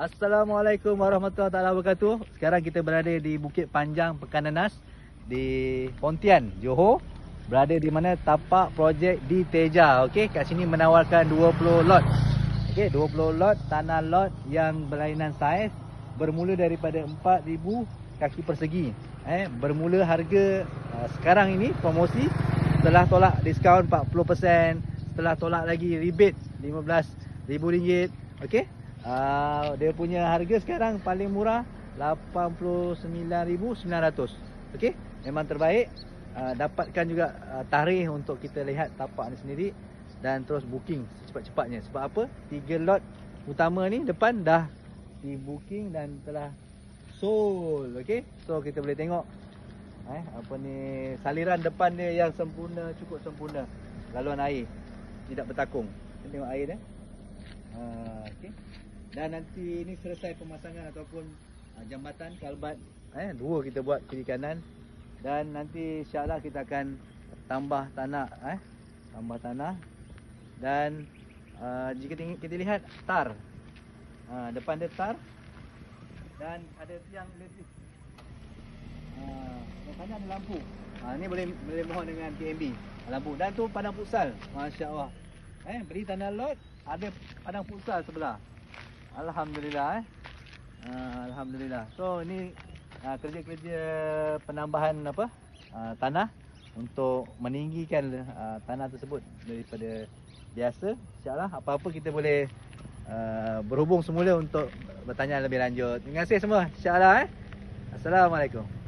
Assalamualaikum warahmatullahi taala wabarakatuh. Sekarang kita berada di Bukit Panjang Pekananas di Pontian, Johor. Berada di mana tapak projek di Teja. Okey, kat sini menawarkan 20 lot. Okey, 20 lot tanah lot yang berlainan saiz bermula daripada 4000 kaki persegi. Eh, bermula harga uh, sekarang ini promosi setelah tolak diskaun 40%, setelah tolak lagi rebate RM15,000. Okey. Uh, dia punya harga sekarang paling murah RM89,900. Okey. Memang terbaik. Uh, dapatkan juga uh, tarikh untuk kita lihat tapak ni sendiri dan terus booking secepat-cepatnya. Sebab apa? Tiga lot utama ni depan dah di booking dan telah sold. Okey. So kita boleh tengok eh apa ni saliran depan dia yang sempurna, cukup sempurna. Laluan air tidak bertakung. Kita tengok air dia. Uh, okey. Dan nanti ini selesai pemasangan ataupun uh, jambatan kalbat eh dua kita buat kiri kanan. Dan nanti insya-Allah kita akan tambah tanah eh tambah tanah. Dan uh, jika kita, lihat tar. Uh, depan dia tar. Dan ada tiang elektrik. Depannya ada lampu. Uh, ni boleh boleh mohon dengan KMB lampu. Dan tu padang futsal. masya-Allah eh beri tanah lot ada padang futsal sebelah alhamdulillah eh. Uh, alhamdulillah. So ni uh, kerja-kerja penambahan apa? Uh, tanah untuk meninggikan uh, tanah tersebut daripada biasa. Insyaallah apa-apa kita boleh uh, berhubung semula untuk bertanya lebih lanjut. Terima kasih semua insyaallah eh. Assalamualaikum